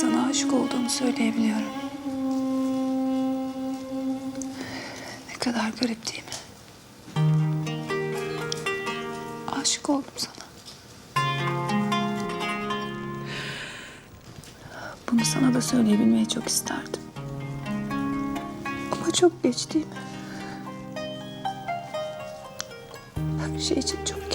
sana aşık olduğumu söyleyebiliyorum. Ne kadar garip değil mi? Aşık oldum sana. Bunu sana da söyleyebilmeyi çok isterdim. Ama çok geç değil mi? Her şey için çok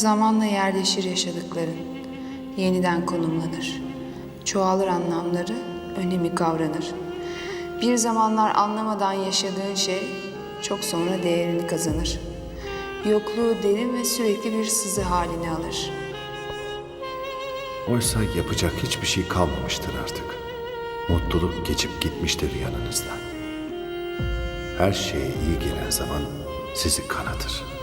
Zamanla yerleşir yaşadıkların, yeniden konumlanır. Çoğalır anlamları, önemi kavranır. Bir zamanlar anlamadan yaşadığın şey çok sonra değerini kazanır. Yokluğu derin ve sürekli bir sızı halini alır. Oysa yapacak hiçbir şey kalmamıştır artık. Mutluluk geçip gitmiştir yanınızdan. Her şeye iyi gelen zaman sizi kanatır.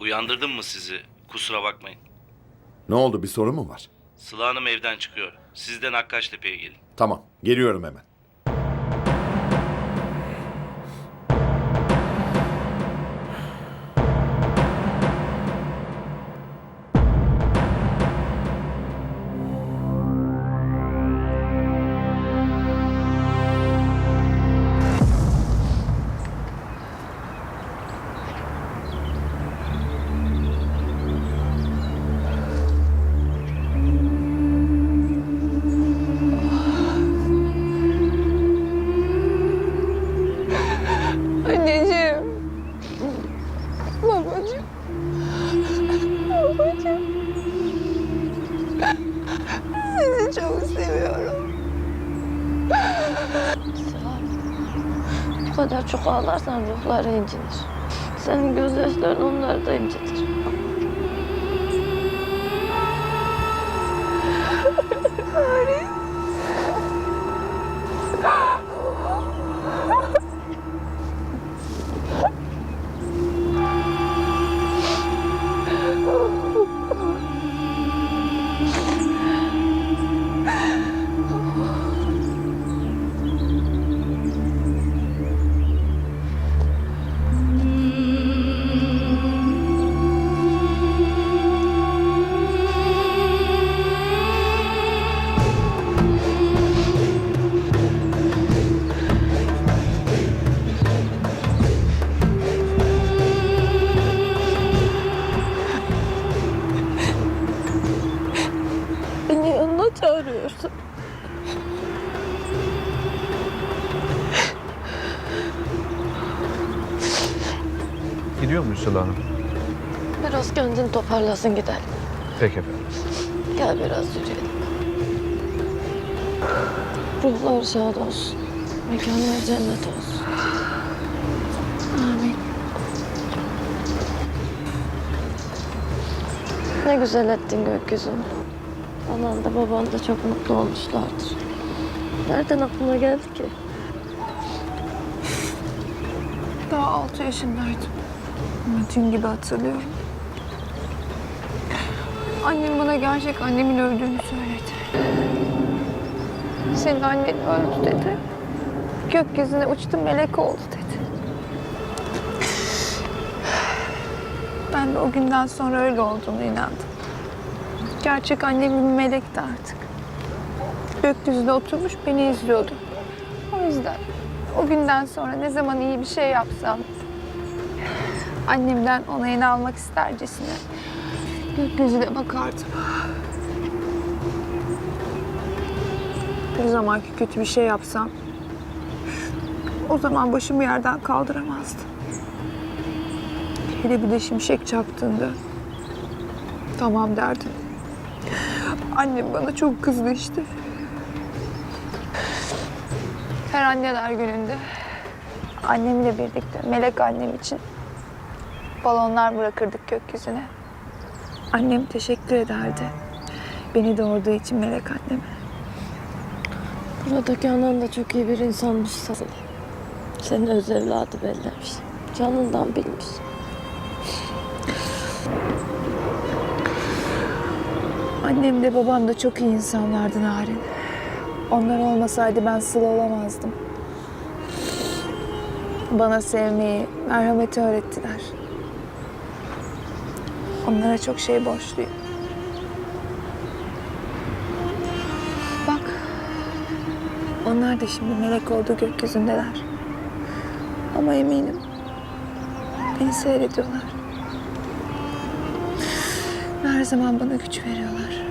Uyandırdım mı sizi? Kusura bakmayın. Ne oldu bir sorun mu var? Sıla Hanım evden çıkıyor. Sizden Akkaştepe'ye gelin. Tamam geliyorum hemen. Bu kadar çok ağlarsan ruhları incinir. Senin gözyaşların onları da incitir. Çağırıyorsun. Gidiyor muyuz Sıla Hanım? Biraz kendini toparlasın gidelim. Peki efendim. Gel biraz yürüyelim. Ruhlar şad olsun. Mekanlar cennet olsun. Amin. Ne güzel ettin gökyüzünü. Anan da baban da çok mutlu olmuşlardır. Nereden aklına geldi ki? Daha altı yaşındaydım. Dün gibi hatırlıyorum. Annem bana gerçek annemin öldüğünü söyledi. Senin annen öldü dedi. Gökyüzüne uçtu melek oldu dedi. Ben de o günden sonra öyle olduğunu inandım. Gerçek annem bir melekti artık. Gökyüzünde oturmuş beni izliyordu. O yüzden o günden sonra ne zaman iyi bir şey yapsam annemden onayını almak istercesine gökyüzüne bakardım. Ne zaman ki kötü bir şey yapsam o zaman başımı yerden kaldıramazdım. Hele bir de şimşek çaktığında tamam derdim. Annem bana çok kızdı işte. Her anneler gününde annemle birlikte melek annem için balonlar bırakırdık gökyüzüne. Annem teşekkür ederdi. Beni doğurduğu için melek anneme. Buradaki anan da çok iyi bir insanmış sana. Senin öz evladı bellemiş. Canından bilmiş. Annem de babam da çok iyi insanlardı Narin. Onlar olmasaydı ben Sıla olamazdım. Bana sevmeyi, merhameti öğrettiler. Onlara çok şey borçluyum. Bak, onlar da şimdi melek oldu gökyüzündeler. Ama eminim beni seyrediyorlar. Her zaman bana güç veriyorlar.